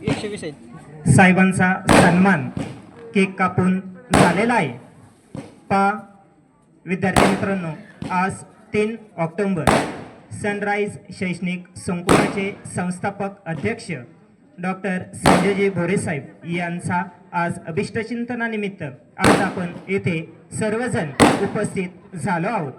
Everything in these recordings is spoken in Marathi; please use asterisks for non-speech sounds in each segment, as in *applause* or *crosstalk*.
एकशे वीस आहेत. साहेबांचा सन्मान केक कापून झालेला आहे. पा विद्यार्थी मित्रांनो आज तीन ऑक्टोंबर सनराईज शैक्षणिक संकुलाचे संस्थापक अध्यक्ष डॉक्टर संजयजी भोरेसाहेब यांचा आज अभिष्टचिंतनानिमित्त आज आपण येथे सर्वजण उपस्थित झालो आहोत.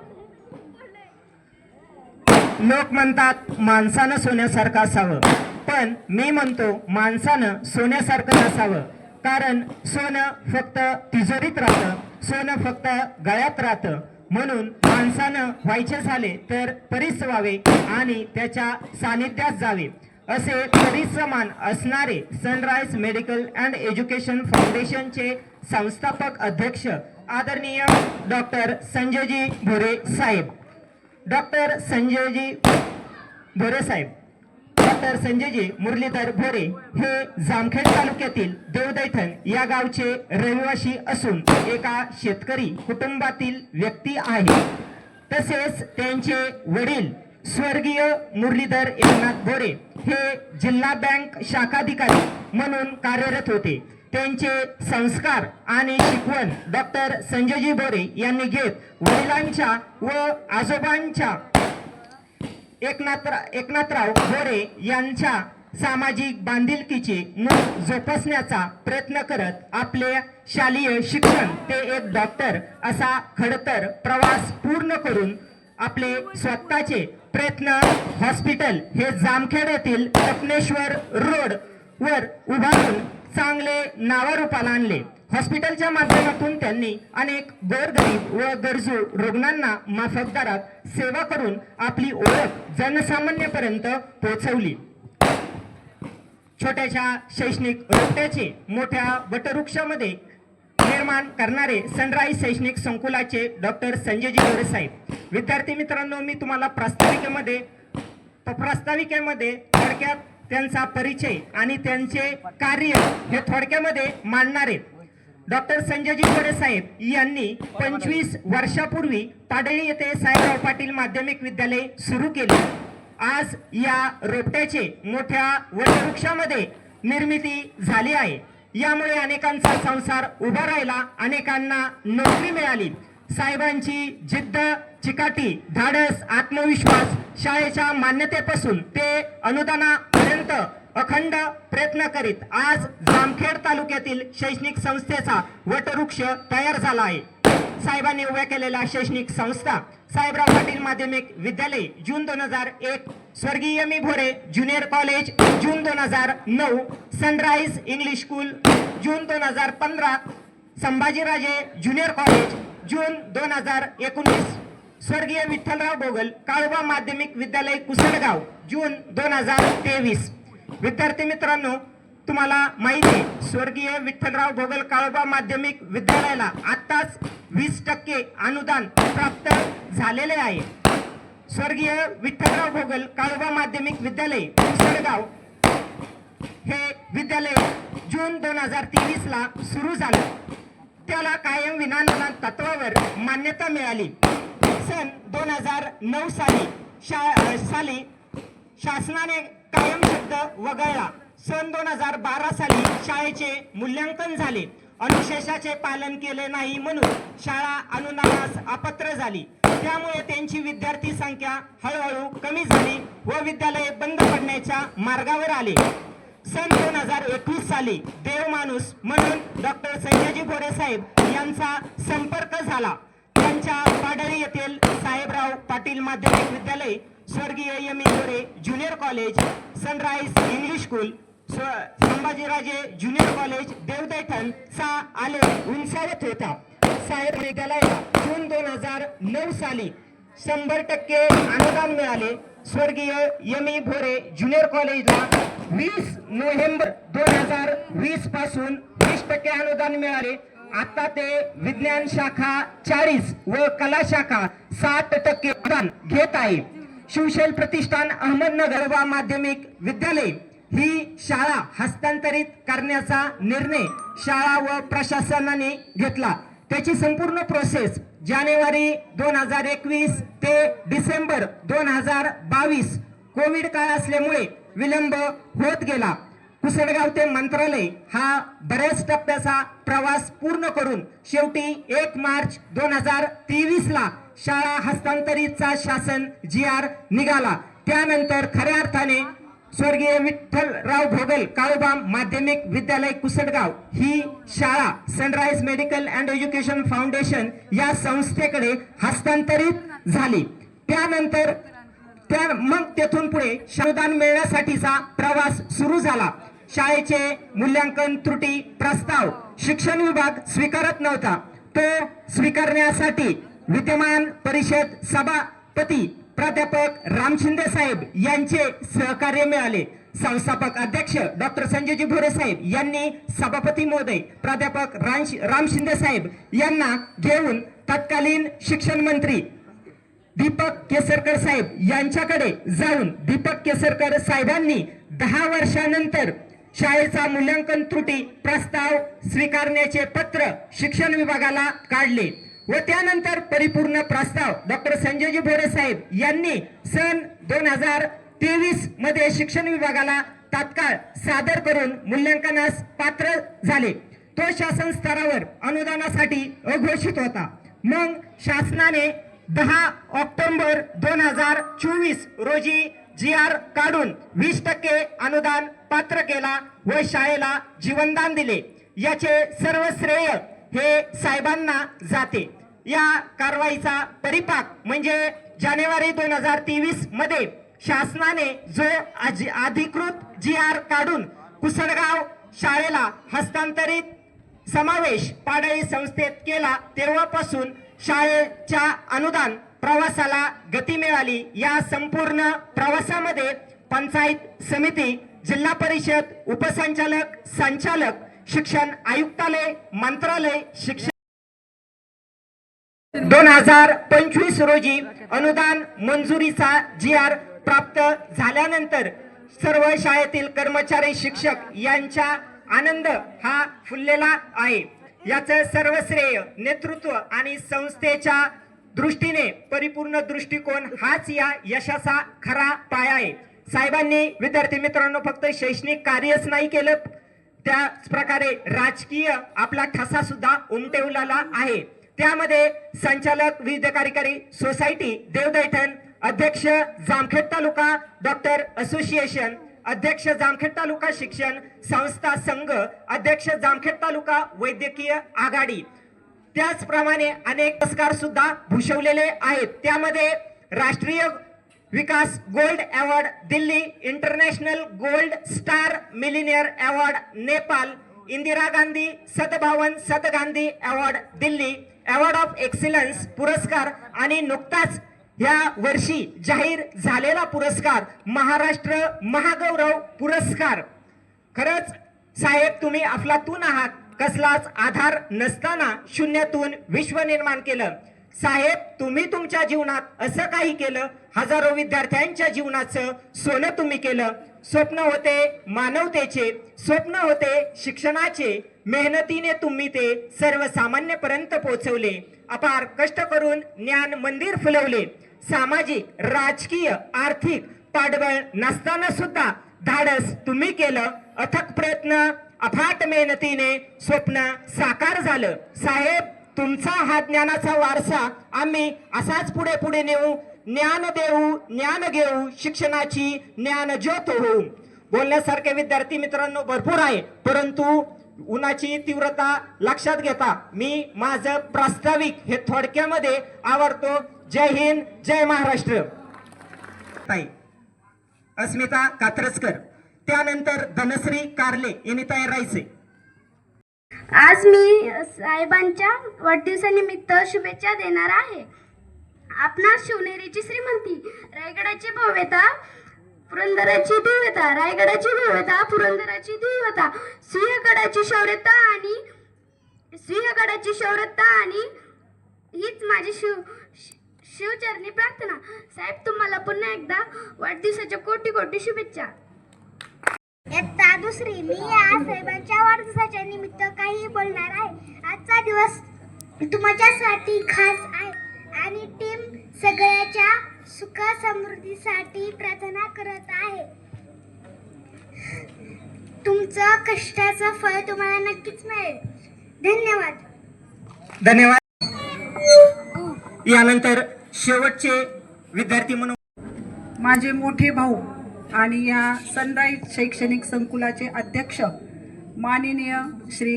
लोक म्हणतात माणसानं सोन्यासारखं असावं. पण मी म्हणतो माणसानं सोन्यासारखं नसावं. कारण सोनं फक्त तिजोरीत राहतं सोनं फक्त गळ्यात राहतं. म्हणून माणसानं व्हायचे झाले तर परीस व्हावे आणि त्याच्या सानिध्यात जावे. असे परिसमान असणारे सनराईज मेडिकल अँड एज्युकेशन फाउंडेशनचे संस्थापक अध्यक्ष आदरणीय डॉक्टर संजयजी भोरे साहेब. डॉक्टर संजयजी भोरे साहेब. डॉक्टर संजयजी मुरलीधर भोरे हे जामखेड तालुक्यातील देवदैठण या गावचे रहिवासी असून एका शेतकरी कुटुंबातील व्यक्ती आहे. तसेच त्यांचे वडील स्वर्गीय मुरलीधर एकनाथ भोरे हे जिल्हा बँक शाखाधिकारी म्हणून कार्यरत होते. त्यांचे संस्कार आणि शिकवण डॉक्टर संजयजी बोरे यांनी घेत वडिलांच्या व आजोबांच्या एकनाथरा एकनाथराव बोरे यांच्या सामाजिक बांधिलकीची मूळ जोपासण्याचा प्रयत्न करत आपले शालेय शिक्षण ते एक डॉक्टर असा खडतर प्रवास पूर्ण करून आपले स्वतःचे प्रयत्न हॉस्पिटल हे जामखेड येथील रत्नेश्वर रोड वर उभारून चांगले नावारूपाला आणले. हॉस्पिटलच्या माध्यमातून त्यांनी अनेक गोरगरीब व गरजू रुग्णांना माफक दरात सेवा करून आपली ओळख जनसामान्यपर्यंत पोहोचवली. छोट्याशा शैक्षणिक रोपट्याचे मोठ्या वटवृक्षामध्ये निर्माण करणारे सनराईज शैक्षणिक संकुलाचे डॉक्टर संजयजी गोरे साहेब. विद्यार्थी मित्रांनो मी तुम्हाला प्रास्ताविकेमध्ये प्रास्ताविकेमध्ये थोडक्यात त्यांचा परिचय आणि त्यांचे कार्य हे थोडक्यामध्ये मांडणारे डॉक्टर संजयजी खरे साहेब यांनी पंचवीस वर्षापूर्वी ताडळी येथे साहेबराव पाटील माध्यमिक विद्यालय सुरू केले. आज या रोपट्याचे मोठ्या वटवृक्षामध्ये निर्मिती झाली आहे. यामुळे अनेकांचा संसार उभा राहिला अनेकांना नोकरी मिळाली. साहेबांची जिद्द चिकाटी धाडस आत्मविश्वास शाळेच्या मान्यतेपासून ते अनुदाना अनुदानापर्यंत अखंड प्रयत्न करीत आज जामखेड तालुक्यातील शैक्षणिक संस्थेचा वटवृक्ष तयार झाला आहे. साहेबांनी उभ्या केलेल्या शैक्षणिक संस्था साहेबराव पाटील माध्यमिक विद्यालय जून दोन हजार एक स्वर्गीय मी भोरे ज्युनियर कॉलेज जून दोन हजार नऊ सनराईज इंग्लिश स्कूल जून दोन हजार पंधरा संभाजीराजे ज्युनियर कॉलेज जून दोन हजार एकोणीस. स्वर्गीय विठ्ठलराव गोगल काळोबा माध्यमिक विद्यालय कुसळगाव जून दोन हजार तेवीस. विद्यार्थी मित्रांनो तुम्हाला माहिती स्वर्गीय विठ्ठलराव भोगल काळोबा माध्यमिक विद्यालयाला आत्ताच वीस टक्के अनुदान प्राप्त झालेले आहे. स्वर्गीय विठ्ठलराव भोगल काळोबा माध्यमिक विद्यालय कुसळगाव हे विद्यालय जून दोन हजार तेवीस ला सुरू झालं. त्याला कायम विनानुदान तत्वावर मान्यता मिळाली. सन दोन हजार नऊ साली शा साली शासनाने कायम शब्द वगळला सन दोन हजार बारा साली शाळेचे मूल्यांकन झाले. अनुशेषाचे पालन केले नाही म्हणून शाळा अनुदानास अपात्र झाली. त्यामुळे त्यांची विद्यार्थी संख्या हळूहळू कमी झाली व विद्यालय बंद पडण्याच्या मार्गावर आले. सन दोन हजार एकवीस साली देव माणूस म्हणून डॉक्टर संजयजी भोरे साहेब यांचा संपर्क झाला. त्यांच्या पाडळी येथील साहेबराव पाटील माध्यमिक विद्यालय स्वर्गीय M E Bhore junior college sunrise English school स्व- संभाजीराजे ज्युनियर कॉलेज देवदैठण चा आले उंचावत होता. साहेब विद्यालयाला जून दोन हजार नऊ साली शंभर टक्के अनुदान मिळाले. स्वर्गीय एम ई भोरे ज्युनियर कॉलेजला वीस नोव्हेंबर दोन हजार वीसपासून वीस टक्के अनुदान मिळाले. आता ते विज्ञान शाखा चाळीस व कला शाखा सात टक्के अनुदान घेत आहे. शिवशैल प्रतिष्ठान अहमदनगर व माध्यमिक विद्यालय ही शाळा हस्तांतरित करण्याचा निर्णय शाळा व प्रशासनाने घेतला. त्याची संपूर्ण प्रोसेस जानेवारी दोन हजार एकवीस ते डिसेंबर दोन हजार बावीस कोविड काळ असल्यामुळे विलंब होत गेला. कुसडगाव ते मंत्रालय हा बऱ्याच टप्प्याचा प्रवास पूर्ण करून शेवटी एक मार्च दोन हजार तेवीस ला शाळा हस्तांतरितचा शासन जी आर निघाला. त्यानंतर खऱ्या अर्थाने स्वर्गीय विठ्ठलराव भोगल काळोबाम माध्यमिक विद्यालय कुसडगाव ही शाळा sunrise medical and education foundation या संस्थेकडे हस्तांतरित झाली. त्यानंतर त्या मग तेथून पुढे अनुदान मिळण्यासाठीचा प्रवास सुरू झाला. शाळेचे मूल्यांकन त्रुटी प्रस्ताव शिक्षण विभाग स्वीकारत नव्हता. तो स्वीकारण्यासाठी विद्यमान परिषद सभापती प्राध्यापक राम शिंदे साहेब यांचे सहकार्य मिळाले. संस्थापक अध्यक्ष डॉक्टर संजयजी भोरे साहेब यांनी सभापती महोदय प्राध्यापक राम शिंदे साहेब यांना घेऊन तत्कालीन शिक्षण मंत्री दीपक केसरकर साहेब यांच्याकडे जाऊन दीपक केसरकर साहेबांनी दहा वर्षानंतर शाळेचा मूल्यांकन त्रुटी प्रस्ताव स्वीकारण्याचे पत्र शिक्षण विभागाला काढले व त्यानंतर परिपूर्ण प्रस्ताव डॉक्टर संजयजी भोरे साहेब यांनी सन दोन हजार तेवीसमध्ये शिक्षण विभागाला तात्काळ सादर करून मूल्यांकनास पात्र झाले. तो शासन स्तरावर अनुदानासाठी अघोषित होता. मग शासनाने दहा ऑक्टोबर दोन हजार चोवीस रोजी जी आर काढून वीस टक्के अनुदान पात्र केला व शाळेला जीवनदान दिले. याचे सर्व श्रेय हे साहेबांना जाते. या कारवाईचा परिपाक म्हणजे जानेवारी दोन हजार तेवीसमध्ये शासनाने जो अधिकृत जी आर काढून कुसडगाव शाळेला हस्तांतरित समावेश पाडळी संस्थेत केला तेव्हापासून शाळेच्या अनुदान प्रवासाला गती मिळाली. या संपूर्ण प्रवासामध्ये पंचायत समिती जिल्हा परिषद उपसंचालक संचालक शिक्षण आयुक्तालय मंत्रालय शिक्षण दोन हजार पंचवीस रोजी अनुदान मंजुरीचा जी आर प्राप्त झाल्यानंतर सर्व शाळेतील कर्मचारी शिक्षक यांचा आनंद हा फुललेला आहे. याचं सर्व श्रेय नेतृत्व आणि संस्थेच्या दृष्टीने परिपूर्ण दृष्टिकोन हाच या यशाचा खरा पाया आहे. साहेबांनी विद्यार्थी मित्रांनो फक्त शैक्षणिक कार्यच नाही केलं त्याच प्रकारे राजकीय आपला ठसा सुद्धा उमटवलेला आहे. त्यामध्ये संचालक विविध कार्यकारी सोसायटी देवदैठण अध्यक्ष जामखेड तालुका डॉक्टर असोसिएशन अध्यक्ष जामखेड तालुका शिक्षण संस्था संघ अध्यक्ष जामखेड तालुका वैद्यकीय आघाडी. त्याचप्रमाणे अनेक पुरस्कार सुद्धा भूषवलेले आहेत. त्यामध्ये राष्ट्रीय विकास gold award Delhi international gold star millennium award Nepal Indira Gandhi सदभावन सद Gandhi award Delhi award of excellence पुरस्कार आणि नुकताच या वर्षी जाहीर झालेला पुरस्कार महाराष्ट्र महागौरव पुरस्कार. खरंच साहेब तुम्ही अफलातून आहात. कसलाच आधार नसताना शून्यातून विश्व निर्माण केलं. साहेब तुम्ही तुमच्या जीवनात असं काही केलं? हजारो विद्यार्थ्यांच्या जीवनाचं सोनं तुम्ही केलं. स्वप्न होते मानवतेचे स्वप्न होते शिक्षणाचे. मेहनतीने तुम्ही ते सर्वसामान्यपर्यंत पोहोचवले. अपार कष्ट करून ज्ञान मंदिर फुलवले. सामाजिक राजकीय आर्थिक पाठबळ नसताना सुद्धा धाडस तुम्ही केलं. अथक प्रयत्न अफाट मेहनतीने स्वप्न साकार झालं. साहेब तुमचा हा ज्ञानाचा वारसा आम्ही असाच पुढे पुढे नेऊ. ज्ञान देऊ ज्ञान घेऊ शिक्षणाची ज्ञान ज्योत होऊ. बोलण्यासारखे विद्यार्थी मित्रांनो भरपूर आहे परंतु उन्हाची तीव्रता लक्षात घेता. मी माझं प्रास्ताविक हे थोडक्यामध्ये आवडतो. जय हिंद जय महाराष्ट्र. ताई अस्मिता कात्रजकर. त्यानंतर धनश्री कारले यांनी तयार राहायचे. आज मी साहेबांच्या वाढदिवसानिमित्त शुभेच्छा देणार आहे. आपणा शिवनेरीची श्रीमंती रायगडाची भव्यता पुरंदराची दिव्यता रायगडाची भव्यता पुरंदराची दिव्यता सिंहगडाची शौर्यता आणि सिंहगडाची शौर्यता आणि हीच माझी शिव शि- शिवचरणी प्रार्थना. साहेब तुम्हाला पुन्हा एकदा वाढदिवसाच्या कोटी कोटी शुभेच्छा. दुसरी. मी आज साहेबांच्या वाढदिवसाच्या निमित्त काही बोलणार आहे. आजचा दिवस तुमच्यासाठी खास आहे. आणि टीम सगळ्याच्या सुख समृद्धीसाठी प्रार्थना करत आहे. तुमचं कष्टाचं फळ तुम्हाला नक्कीच मिळेल. धन्यवाद. धन्यवाद. यानंतर शेवटचे विद्यार्थी म्हणून माझे मोठे भाऊ आणि या सनराईज शैक्षणिक संकुलाचे अध्यक्ष माननीय श्री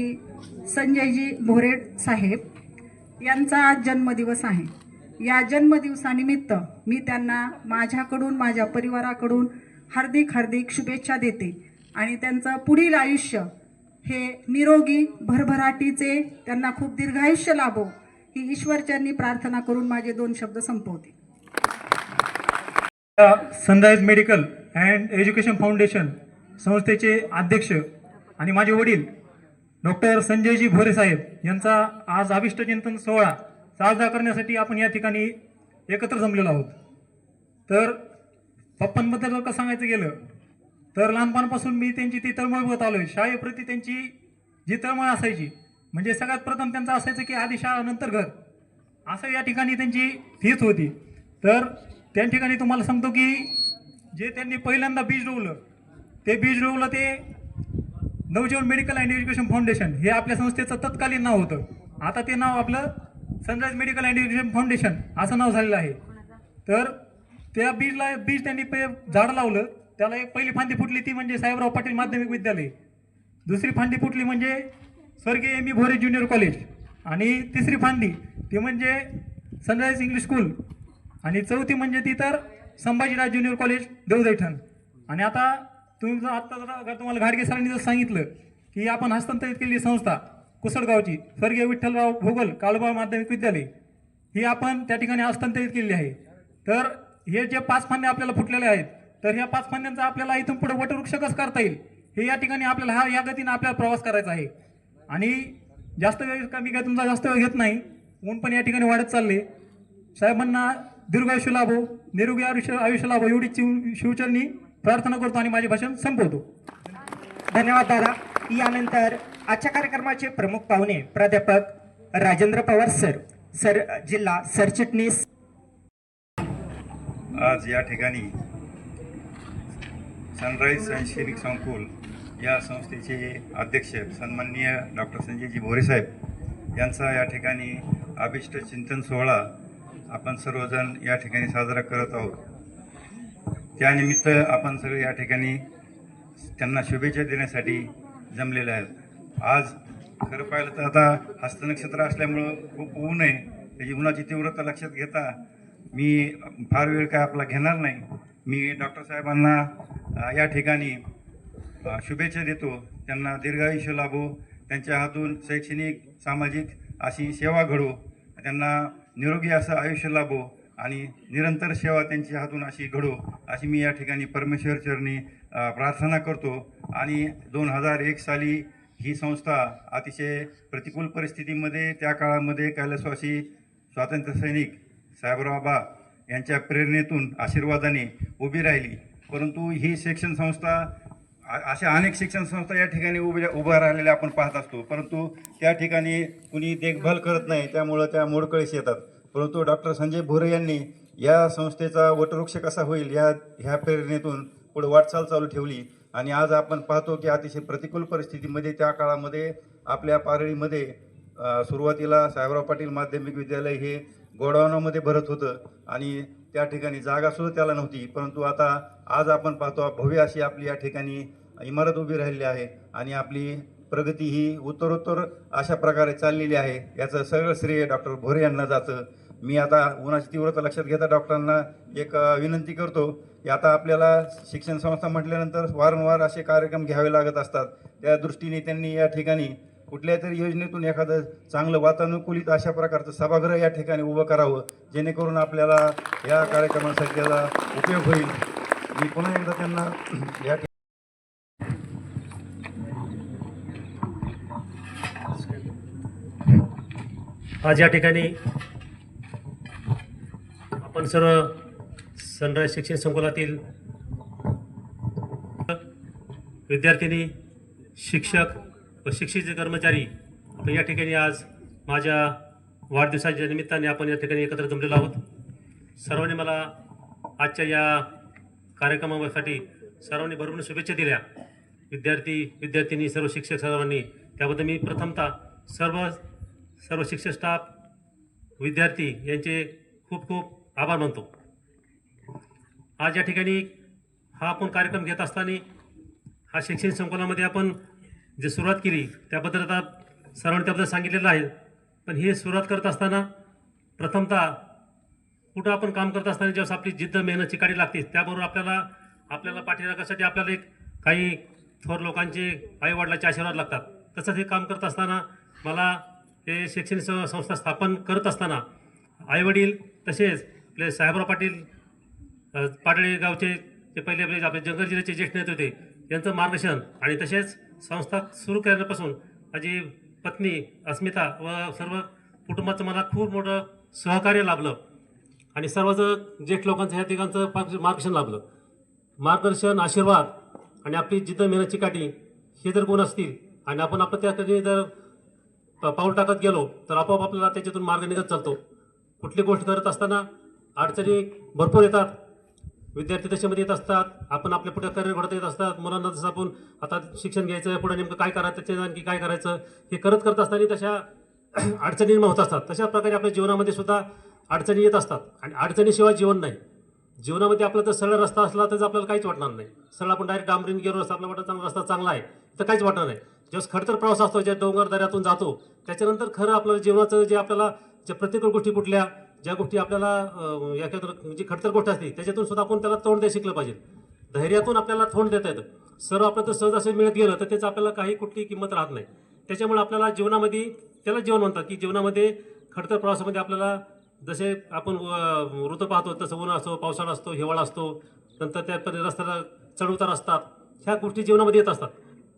संजयजी भोरेड साहेब यांचा आज जन्मदिवस आहे. या जन्मदिवसानिमित्त मी त्यांना माझ्याकडून माझ्या परिवाराकडून हार्दिक हार्दिक शुभेच्छा देते आणि त्यांचं पुढील आयुष्य हे निरोगी भरभराटीचे त्यांना खूप दीर्घायुष्य लाभो ही ईश्वरच्यांनी प्रार्थना करून माझे दोन शब्द संपवते. Sunrise medical and education foundation संस्थेचे अध्यक्ष आणि माझे वडील डॉक्टर संजयजी भोरे साहेब यांचा आज अभिष्टचिंतन सोहळा साजरा करण्यासाठी आपण या ठिकाणी एकत्र जमलेलो आहोत. तर पप्पांबद्दल जर का सांगायचं गेलं तर लहानपणापासून मी त्यांची ती तळमळ बघत आलो आहे शाळेप्रती त्यांची जी तळमळ असायची म्हणजे सगळ्यात प्रथम त्यांचं असायचं की आधी शाळा नंतर घर. असं या ठिकाणी त्यांची हीच होती. तर त्या ठिकाणी तुम्हाला सांगतो की जे त्यांनी पहिल्यांदा बीज रोवलं ते बीज रोवलं ते Navjeevan medical and education foundation. हे आपल्या संस्थेचं तत्कालीन नाव होतं. आता ते नाव आपलं sunrise medical and education foundation असं नाव झालेलं आहे. तर त्या बीजला बीज त्यांनी पे झाड लावलं. त्याला एक पहिली फांदी फुटली ती म्हणजे साहेबराव पाटील माध्यमिक विद्यालय. दुसरी फांदी फुटली म्हणजे स्वर्गीय M. E. Bhore junior college. आणि तिसरी फांदी ती म्हणजे सनराईज इंग्लिश स्कूल. आणि चौथी म्हणजे ती तर संभाजीराज ज्युनियर कॉलेज देवदैठण आणि आता तुम्ही जर आत्ता जर तुम्हाला घाडगे सरांनी जर सांगितलं की आपण हस्तांतरित केलेली संस्था कुसळगावची स्वर्गीय विठ्ठलराव भोगल काळोबा माध्यमिक विद्यालय ही आपण त्या ठिकाणी हस्तांतरित केलेली आहे. तर हे जे पाच फांद्या आपल्याला फुटलेले आहेत तर ह्या पाच फांद्यांचा आपल्याला इथून पुढे वटवृक्ष कसं करता येईल हे या ठिकाणी आपल्याला हा या गतीने आपल्याला प्रवास करायचा आहे. आणि जास्त वेळ कमी काय तुमचा जास्त वेळ घेत नाही ऊन पण या ठिकाणी वाढत चालले. साहेबांना दीर्घायुष्य लाभो निरोगी आयुष्य आयुष्य लाभो एवढी शिव शिवचरणी प्रार्थना करतो आणि माझे भाषण संपवतो. धन्यवाद दादा. यानंतर आजच्या कार्यक्रमाचे प्रमुख पाहुणे प्राध्यापक राजेंद्र पवार सर सर जिल्हा सरचिटणीस. आज या ठिकाणी सनराईज शैक्षणिक संकुल या संस्थेचे अध्यक्ष सन्माननीय डॉक्टर संजयजी भोरेसाहेब यांचा या ठिकाणी अभिष्ट चिंतन सोहळा आपण सर्वजण या ठिकाणी साजरा करत आहोत. त्यानिमित्त आपण सगळे या ठिकाणी त्यांना शुभेच्छा देण्यासाठी जमलेले आहेत. आज खरं पाहिलं तर आता हस्तनक्षत्र असल्यामुळं खूप ऊन आहे. त्याची उन्हाची तीव्रता लक्षात घेता मी फार वेळ काय आपला घेणार नाही. मी डॉक्टर साहेबांना या ठिकाणी शुभेच्छा देतो. त्यांना दीर्घायुष्य लाभो. त्यांच्या हातून शैक्षणिक सामाजिक अशी सेवा घडो. त्यांना निरोगी असं आयुष्य लाभो आणि निरंतर सेवा त्यांच्या हातून अशी घडो अशी मी या ठिकाणी परमेश्वर चरणी प्रार्थना करतो. आणि दोन हजार एक साली ही संस्था अतिशय प्रतिकूल परिस्थितीमध्ये त्या काळामध्ये कैलासवासी स्वातंत्र्य सैनिक यांच्या प्रेरणेतून आशीर्वादाने उभी राहिली. परंतु ही शिक्षण संस्था अशा अनेक शिक्षण संस्था या ठिकाणी उभ्या उभ्या राहिलेल्या आपण पाहत असतो. परंतु त्या ठिकाणी कुणी देखभाल करत नाही त्यामुळं त्या मोडकळीस येतात. परंतु डॉक्टर संजय भोरे यांनी या संस्थेचा वटवृक्ष कसा होईल या ह्या प्रेरणेतून पुढे वाटचाल चालू ठेवली. आणि आज आपण पाहतो की अतिशय प्रतिकूल परिस्थितीमध्ये त्या काळामध्ये आपल्या पारळीमध्ये सुरुवातीला साहेबराव पाटील माध्यमिक विद्यालय हे गोडाऊनामध्ये भरत होतं. आणि त्या ठिकाणी जागासुद्धा त्याला नव्हती. परंतु आता आज आपण पाहतो भव्य अशी आपली या ठिकाणी इमारत उभी राहिली आहे आणि आपली प्रगती ही उत्तरोत्तर अशा प्रकारे चाललेली आहे. याचं सगळं श्रेय डॉक्टर भोरे यांना जातं. मी आता उन्हाची तीव्रता लक्षात घेता डॉक्टरांना एक विनंती करतो की आता आपल्याला शिक्षण संस्था म्हटल्यानंतर वारंवार असे कार्यक्रम घ्यावे लागत असतात. त्या दृष्टीने त्यांनी या ठिकाणी कुठल्या तरी योजनेतून एखादं चांगलं वातानुकूलित अशा प्रकारचं सभागृह या ठिकाणी उभं करावं जेणेकरून आपल्याला या कार्यक्रमासाठी त्याचा उपयोग होईल. मी पुन्हा एकदा त्यांना या आज या ठिकाणी आपण सर्व सनराईज शिक्षण संकुलातील विद्यार्थिनी शिक्षक व शिक्षित कर्मचारी आपण या ठिकाणी आज माझ्या वाढदिवसाच्या निमित्ताने आपण या ठिकाणी एकत्र जमलेलो आहोत. सर्वांनी मला आजच्या या कार्यक्रमासाठी सर्वांनी भरपूर शुभेच्छा दिल्या. विद्यार्थी विद्यार्थिनी सर्व शिक्षक सर्वांनी. त्याबद्दल मी प्रथमतः सर्व सर्व शिक्षक स्टाफ विद्यार्थी यांचे खूप खूप आभार मानतो. आज या ठिकाणी हा आपण कार्यक्रम घेत असताना हा शैक्षणिक संकुलामध्ये आपण जे सुरुवात केली त्याबद्दल आता सर्वांनी त्याबद्दल सांगितलेलं आहे. पण हे सुरुवात करत असताना प्रथमतः कुठं आपण काम करत असताना ज्यावेळेस आपली जिद्द मेहनत चिकाडी लागते त्याबरोबर आपल्याला आपल्याला पाठीराखासाठी आपल्याला एक काही थोर लोकांचे आईवडिलाचे आशीर्वाद लागतात. तसंच हे काम करत असताना मला हे शैक्षणिक संस्था स्थापन करत असताना आईवडील तसेच आपले साहेबराव पाटील पाटळे गावचे ते पहिले आपले आपले जंगल जिल्ह्याचे ज्येष्ठ नेते होते यांचं मार्गदर्शन आणि तसेच संस्था सुरू केल्यापासून माझी पत्नी अस्मिता व सर्व कुटुंबाचं मला खूप मोठं सहकार्य लाभलं. आणि सर्वच ज्येष्ठ लोकांचं ह्या तिघांचं मार्गदर्शन लाभलं. मार्गदर्शन आशीर्वाद आणि आपली जिद्द मेहनतची काठी हे जर गुण असतील आणि आपण आपलं त्याकडे जर प- पाऊल टाकत गेलो तर आपोआप आपल्याला त्याच्यातून मार्ग निघत चालतो. कुठली गोष्ट करत असताना अडचणी भरपूर येतात. विद्यार्थी दशेमध्ये येत असतात आपण आपल्या पुढे करिअर घडत येत असतात. मुलांना जसं आपण आता शिक्षण घ्यायचं पुढे नेमकं काय करायचं त्याच्या आणखी काय करायचं हे करत करत असताना तशा *clears throat* अडचणी निर्माण होत असतात. तशा प्रकारे आपल्या जीवनामध्ये सुद्धा अडचणी येत असतात. आणि अडचणीशिवाय जीवन नाही. जीवनामध्ये आपला जर सरळ रस्ता असला तर आपल्याला काहीच वाटणार नाही. सरळ आपण डायरेक्ट डांबरीन गेलो रस्ता आपला वाटत चांगला रस्ता चांगला आहे. तर काहीच वाटणार नाही. जेव्हा खडतर प्रवास असतो ज्या डोंगर दऱ्यातून जातो त्याच्यानंतर खरं आपलं जीवनाचं जे आपल्याला ज्या प्रतिकूल गोष्टी कुठल्या ज्या गोष्टी आपल्याला याच्यात म्हणजे जी खडतर गोष्ट असते त्याच्यातून सुद्धा आपण त्याला तोंड द्या शिकलं पाहिजे. धैर्यातून आपल्याला तोंड देता येतं. सर्व आपलं तर सहज असं मिळत गेलं तर त्याचं आपल्याला काही कुठली किंमत राहत नाही. त्याच्यामुळे आपल्याला जीवनामध्ये त्याला जीवन म्हणतात की जीवनामध्ये खडतर प्रवासामध्ये आपल्याला जसे आपण ऋतू पाहतो तसं ऊन असतो पावसाळा असतो हिवाळा असतो नंतर त्या रस्त्याला चढउतार असतात ह्या गोष्टी जीवनामध्ये येत असतात.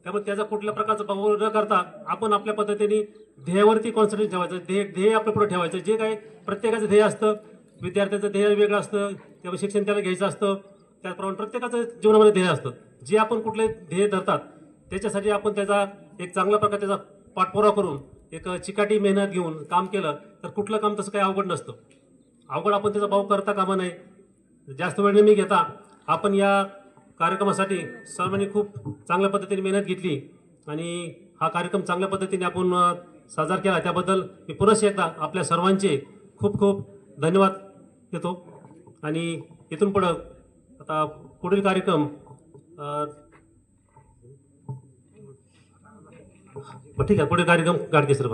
त्यामुळे त्याचा कुठल्या प्रकारचा भाव न करता आपण आपल्या पद्धतीने ध्येयावरती कॉन्सन्ट्रेट ठेवायचं. ध्येय ध्येय आपल्या पुढे ठेवायचं. जे काही प्रत्येकाचं ध्येय असतं विद्यार्थ्याचं ध्येय वेगळं असतं त्यामुळे शिक्षण त्याला घ्यायचं असतं. त्याचप्रमाणे प्रत्येकाचं जीवनामध्ये ध्येय असतं. जे आपण कुठले ध्येय धरतात त्याच्यासाठी आपण त्याचा एक चांगल्या प्रकारे त्याचा पाठपुरावा करून एक चिकाटी मेहनत घेऊन काम केलं तर कुठलं काम तसं काही अवघड नसतं. अवघड आपण त्याचा भाव करता कामा नये. जास्त वेळ मी घेता आपण या कार्यक्रमासाठी सर्वांनी खूप चांगल्या पद्धतीने मेहनत घेतली आणि हा कार्यक्रम चांगल्या पद्धतीने आपण साजरा केला. त्याबद्दल मी पुनश्च एकदा आपल्या सर्वांचे खूप खूप धन्यवाद देतो. आणि इथून पुढं आता पुढील कार्यक्रम हो, ठीक आहे. पुढील कार्यक्रम गाडगे सर